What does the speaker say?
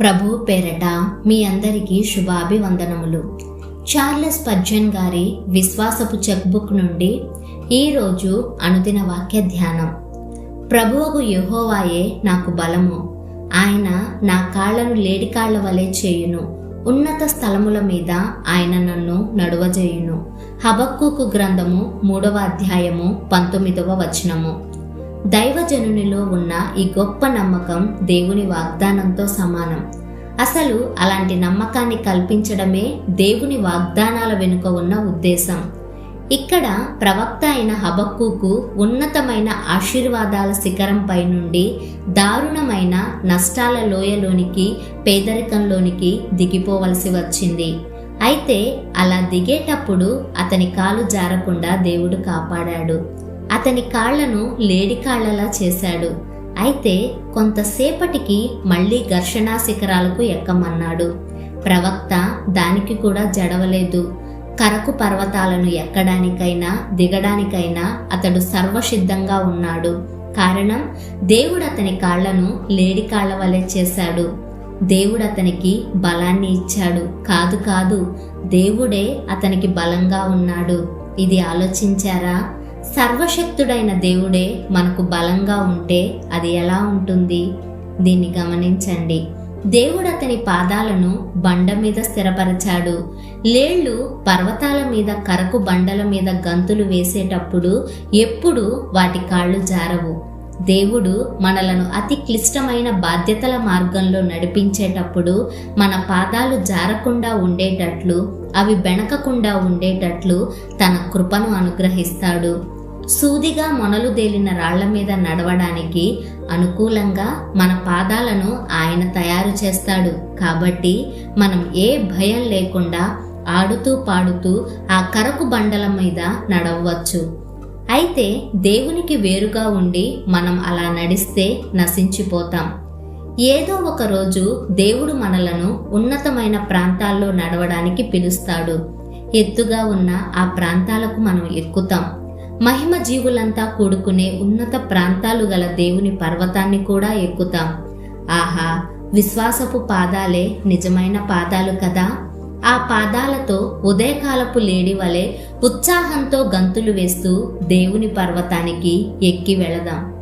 ప్రభు పేరట మీ అందరికీ శుభాభివందనములు. చార్లెస్ పర్జన్ గారి విశ్వాసపు చెక్బుక్ నుండి ఈరోజు అనుదిన వాక్య ధ్యానం. ప్రభువకు యుహోవాయే నాకు బలము. ఆయన నా కాళ్ళను లేడి కాళ్ళ వలె చేయును. ఉన్నత స్థలముల మీద ఆయన నన్ను నడువజేయును. హబక్కుకు గ్రంథము మూడవ అధ్యాయము పంతొమ్మిదవ వచనము. దైవజనునిలో ఉన్న ఈ గొప్ప నమ్మకం దేవుని వాగ్దానంతో సమానం. అసలు అలాంటి నమ్మకాన్ని కల్పించడమే దేవుని వాగ్దానాల వెనుక ఉన్న ఉద్దేశం. ఇక్కడ ప్రవక్త అయిన హబక్కుకు ఉన్నతమైన ఆశీర్వాదాల శిఖరంపై నుండి దారుణమైన నష్టాల లోయలోనికి పేదరికంలోనికి దిగిపోవలసి వచ్చింది. అయితే అలా దిగేటప్పుడు అతని కాలు జారకుండా దేవుడు కాపాడాడు. అతని కాళ్ళను లేడి కాళ్ళలా చేశాడు. అయితే కొంతసేపటికి మళ్ళీ ఘర్షణా శిఖరాలకు ఎక్కమన్నాడు. ప్రవక్త దానికి కూడా జడవలేదు. కరకు పర్వతాలను ఎక్కడానికైనా దిగడానికైనా అతడు సర్వసిద్ధంగా ఉన్నాడు. కారణం దేవుడు అతని కాళ్ళను లేడి కాళ్ళ వలె చేశాడు. దేవుడు అతనికి బలాన్ని ఇచ్చాడు. కాదు కాదు దేవుడే అతనికి బలంగా ఉన్నాడు. ఇది ఆలోచించారా? సర్వశక్తుడైన దేవుడే మనకు బలంగా ఉంటే అది ఎలా ఉంటుంది? దీన్ని గమనించండి. దేవుడు అతని పాదాలను బండ మీద స్థిరపరచాడు. లేళ్ళు పర్వతాల మీద కరకు బండల మీద గంతులు వేసేటప్పుడు ఎప్పుడు వాటి కాళ్ళు జారవు. దేవుడు మనలను అతి క్లిష్టమైన బాధ్యతల మార్గంలో నడిపించేటప్పుడు మన పాదాలు జారకుండా ఉండేటట్లు అవి బెణకకుండా ఉండేటట్లు తన కృపను అనుగ్రహిస్తాడు. సూదిగా మొనలు తేలిన రాళ్ళ మీద నడవడానికి అనుకూలంగా మన పాదాలను ఆయన తయారు చేస్తాడు. కాబట్టి మనం ఏ భయం లేకుండా ఆడుతూ పాడుతూ ఆ కరకు బండల మీద నడవచ్చు అయితే దేవునికి వేరుగా ఉండి మనం అలా నడిస్తే నశించిపోతాం. ఏదో ఒక రోజు దేవుడు మనలను ఉన్నతమైన ప్రాంతాల్లో నడవడానికి పిలుస్తాడు. ఎత్తుగా ఉన్న ఆ ప్రాంతాలకు మనం ఎక్కుతాం. మహిమ జీవులంతా కూడుకునే ఉన్నత ప్రాంతాలు గల దేవుని పర్వతాన్ని కూడా ఎక్కుతాం. ఆహా విశ్వాసపు పాదాలే నిజమైన పాదాలు కదా? ఆ పాదాలతో ఉదయకాలపు లేడి వలె ఉత్సాహంతో గంతులు వేస్తూ దేవుని పర్వతానికి ఎక్కి వెళదాం.